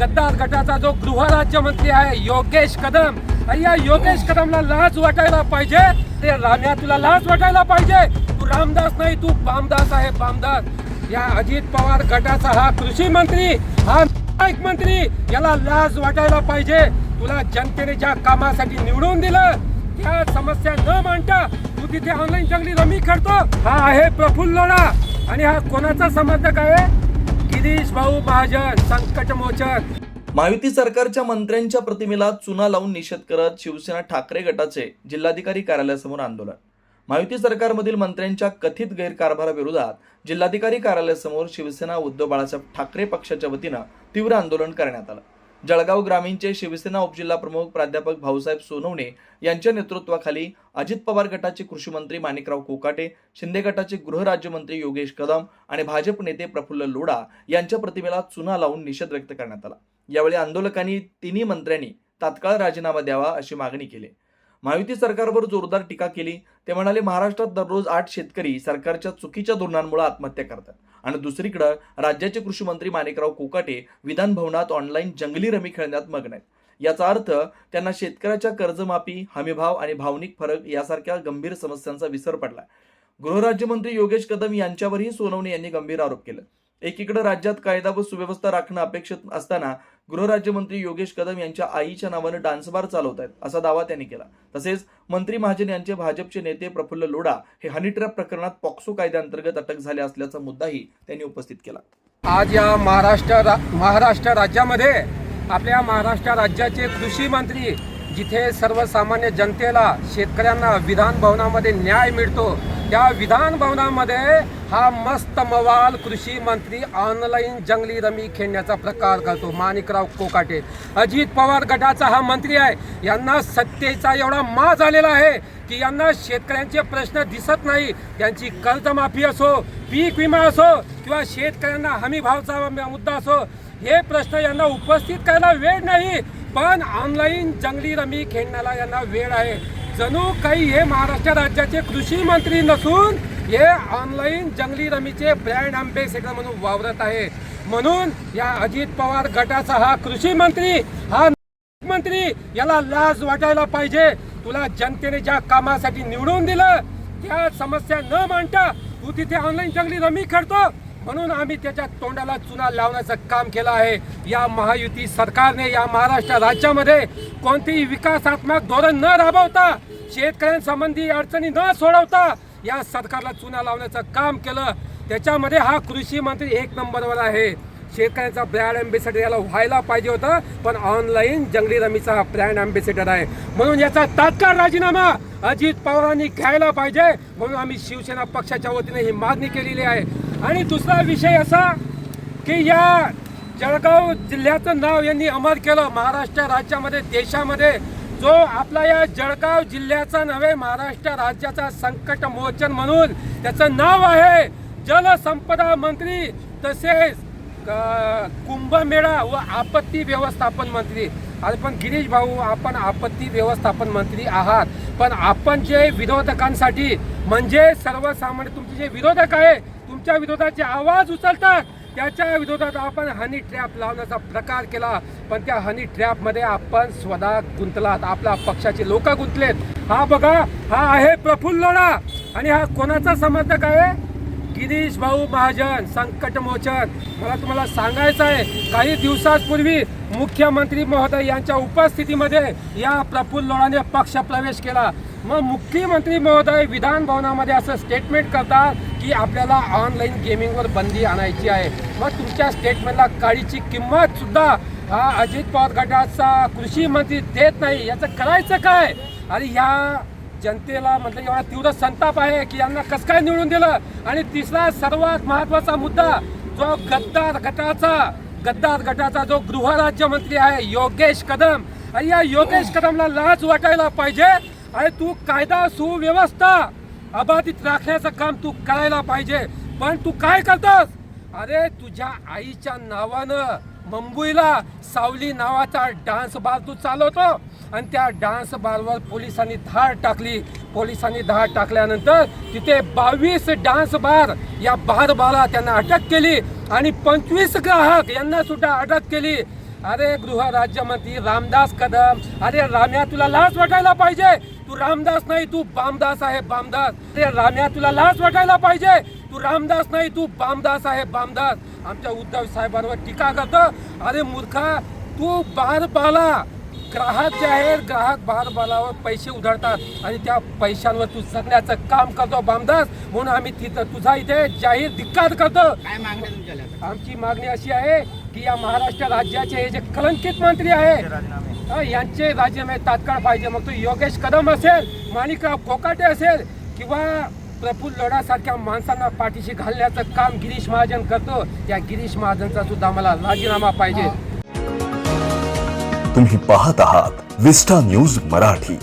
गद्दार गटाचा जो गृहराज्यमंत्री आहे योगेश कदम. आणि या योगेश कदमला लाज वाटायला पाहिजे? ते राम्या तुला लाज वाटायला पाहिजे? तू रामदास नाही तू बामदास आहे बामदास. या अजित पवार गटाचा हा कृषी मंत्री हा नायक मंत्री याला लाज वाटायला पाहिजे. तुला जनतेने ज्या कामासाठी निवडून दिलं त्या समस्या न मांडता तू तिथे ऑनलाईन जंगली रमी खेळतो. हा आहे प्रफुल्ल लोणा आणि हा कोणाचा समर्थक आहे? जगदीश भाऊ महाजन संकट मोचन. महायुती सरकारच्या मंत्र्यांच्या प्रतिमेला चुना लावून निषेध करत शिवसेना ठाकरे गटाचे जिल्हाधिकारी कार्यालयासमोर आंदोलन. महायुती सरकारमधील मंत्र्यांच्या कथित गैरकारभाराविरोधात जिल्हाधिकारी कार्यालयासमोर शिवसेना उद्धव बाळासाहेब ठाकरे पक्षाच्या वतीनं तीव्र आंदोलन करण्यात आलं. जळगाव ग्रामीणचे शिवसेना उपजिल्हा प्रमुख प्राध्यापक भाऊसाहेब सोनवणे यांच्या नेतृत्वाखाली अजित पवार गटाचे कृषी मंत्री माणिकराव कोकाटे शिंदे गटाचे गृहराज्यमंत्री योगेश कदम आणि भाजप नेते प्रफुल्ल लोढा यांच्या प्रतिमेला चुना लावून निषेध व्यक्त करण्यात आला. यावेळी आंदोलकांनी तिन्ही मंत्र्यांनी तात्काळ राजीनामा द्यावा अशी मागणी केली. महायुती सरकारवर जोरदार टीका केली. ते म्हणाले महाराष्ट्रात दररोज आठ शेतकरी सरकारच्या चुकीच्या धोरणांमुळे आत्महत्या करतात. आणि दुसरीकडं राज्याचे कृषी मंत्री माणिकराव कोकाटे विधान भवनात ऑनलाईन जंगली रमी खेळण्यात मग्न आहेत. याचा अर्थ त्यांना शेतकऱ्याच्या कर्जमाफी हमीभाव आणि भावनिक फरक यासारख्या गंभीर समस्यांचा विसर पडलाय गृहराज्यमंत्री योगेश कदम यांच्यावरही सोनवणे यांनी गंभीर आरोप केला. एकीकडे राज्यात कायदा व सुव्यवस्था राखणं अपेक्षित असताना गृहराज्यमंत्री योगेश कदम यांच्या आईच्या नावानं डान्सबार चालवत आहेत असा दावा त्यांनी केला. तसेच मंत्री महाजन यांचे भाजपचे नेते प्रफुल्ल लोढा हे हनीट्रॅप प्रकरणात पॉक्सो कायद्याअंतर्गत अटक झाले असल्याचा मुद्दाही त्यांनी उपस्थित केला. आज या महाराष्ट्र रा- महाराष्ट्र राज्यामध्ये आपल्या महाराष्ट्र राज्याचे कृषी मंत्री जिथे सर्वसामान्य जनतेला शेतकऱ्यांना विधान भवनामध्ये न्याय मिळतो त्या विधान भवनामध्ये हा मस्त मवाल कृषी मंत्री ऑनलाईन जंगली रमी खेळण्याचा प्रकार करतो. माणिकराव कोकाटे. अजित पवार गटाचा हा मंत्री आहे. यांना सत्तेचा एवढा मा झालेला आहे की यांना शेतकऱ्यांचे प्रश्न दिसत नाही. त्यांची कर्जमाफी असो पीक विमा असो किंवा शेतकऱ्यांना हमी भावचा मुद्दा असो हे प्रश्न यांना उपस्थित करायला वेळ नाही. पण ऑनलाईन जंगली रमी खेळण्याला यांना वेळ आहे. जणू काही हे महाराष्ट्र राज्याचे कृषी मंत्री नसून हे ऑनलाईन जंगली रमीचे ब्रँड अँबेसेडर म्हणून वावरत आहे. म्हणून या अजित पवार गटाचा हा कृषी मंत्री हा मंत्री याला लाज वाटायला पाहिजे. तुला जनतेने ज्या कामासाठी निवडून दिलं त्या समस्या न मांडता तू तिथे ऑनलाईन जंगली रमी खेळतो म्हणून आम्ही त्याच्या तोंडाला चुना लावण्याचं काम केलं आहे. या महायुती सरकारने या महाराष्ट्र राज्यामध्ये कोणतेही विकासात्मक धोरण न राबवता शेतकऱ्यांसंबंधी अडचणी न सोडवता या सरकारला चुना लावण्याचं काम केलं. त्याच्यामध्ये हा कृषी मंत्री एक नंबरवर आहे. शेतकऱ्यांचा ब्रँड अँबेसेडर याला व्हायला पाहिजे होता पण ऑनलाईन जंगली रमीचा ब्रँड अँबेसेडर आहे. म्हणून याचा तात्काळ राजीनामा अजित पवारांनी घ्यायला पाहिजे. म्हणून आम्ही शिवसेना पक्षाच्या वतीने ही मागणी केलेली आहे. आणि दुसरा विषय असा की या जळगाव जिल्ह्याचं नाव यांनी अमर केलं. महाराष्ट्र राज्यामध्ये देशामध्ये. जो आपला या जळगाव जिल्ह्याचा नव्हे महाराष्ट्र राज्याचा संकट मोचन म्हणून त्याचं नाव आहे जलसंपदा मंत्री तसेच कुंभमेळा व आपत्ती व्यवस्थापन मंत्री. अरे पण गिरीश भाऊ आपण आपत्ती व्यवस्थापन मंत्री आहात. पण आपण जे विरोधकांसाठी म्हणजे सर्वसामान्य तुमचे जे विरोधक आहे तुमच्या विरोधाचे आवाज उचलतात. त्याच्या विरोधात आपण हनी ट्रॅप लावण्याचा प्रकार केला. पण त्या हनी ट्रॅपमध्ये आपण स्वतः गुंतलात. आपल्या पक्षाचे लोक गुंतलेत. हा बघा हा आहे प्रफुल्ल लोढा. आणि हा कोणाचा समर्थक आहे? गिरीश भाऊ महाजन संकट मोचन. मला तुम्हाला सांगायचं आहे काही दिवसांपूर्वी मुख्यमंत्री महोदय यांच्या उपस्थितीमध्ये या प्रफुल्ल लोढाने पक्ष प्रवेश केला. मग मुख्यमंत्री महोदय विधान भवनामध्ये असं स्टेटमेंट करतात की आपल्याला ऑनलाईन गेमिंगवर बंदी आणायची आहे. मग तुमच्या स्टेटमेंटला काळीची किंमत सुद्धा हा अजित पवार गटाचा कृषी मंत्री देत नाही. याचं करायचं काय? आणि ह्या जनतेला म्हटलं एवढा तीव्र संताप आहे की यांना कसं काय निवडून दिलं? आणि तिसरा सर्वात महत्त्वाचा मुद्दा जो गद्दार गटाचा गद्दार गटाचा जो गृहराज्यमंत्री आहे योगेश कदम. आणि या योगेश कदमला लाज वाटायला पाहिजे आणि तू कायदा सुव्यवस्था अबाधित राखण्याचं काम तू करायला पाहिजे. पण तू काय करतोस? अरे तुझ्या आईच्या नावानं मुंबईला सावली नावाचा डान्स बार तू चालवतो. आणि त्या डान्स बारवर पोलिसांनी धाड टाकली. पोलिसांनी धाड टाकल्यानंतर तिथे बावीस डान्स बार या बार बारा त्यांना अटक केली. आणि पंचवीस ग्राहक यांना सुद्धा अटक केली. अरे गृह राज्यमंत्री रामदास कदम अरे राम्या तुला लाच वाटायला पाहिजे? तू रामदास नाही तू बामदास आहे बामदास. अरे राम्या तुला लाच वाटायला पाहिजे? तू रामदास नाही तू बामदास आहे बामदास. आमच्या उद्धव साहेबांवर टीका करतो. अरे मूर्खा तू बार बाला ग्राहक जे आहेत ग्राहक बार बालावर पैसे उधळतात आणि त्या पैशांवर तू जगण्याचं काम करतो बामदास. म्हणून आम्ही तिथं तुझा इथे जाहीर धिक्कार करतो. आमची मागणी अशी आहे की या महाराष्ट्र राज्याचे हे जे कलंकित मंत्री आहे हा, यांचे राजीनामे तात्काळ पाहिजे. मग तो योगेश कदम असेल माणिकराव कोकाटे असेल किंवा प्रफुल्ल लोढासारख्या माणसांना पाठीशी घालण्याचं काम गिरीश महाजन करतो या गिरीश महाजनचा सुद्धा मला राजीनामा पाहिजे. तुम्ही पाहत आहात विस्टा न्यूज मराठी.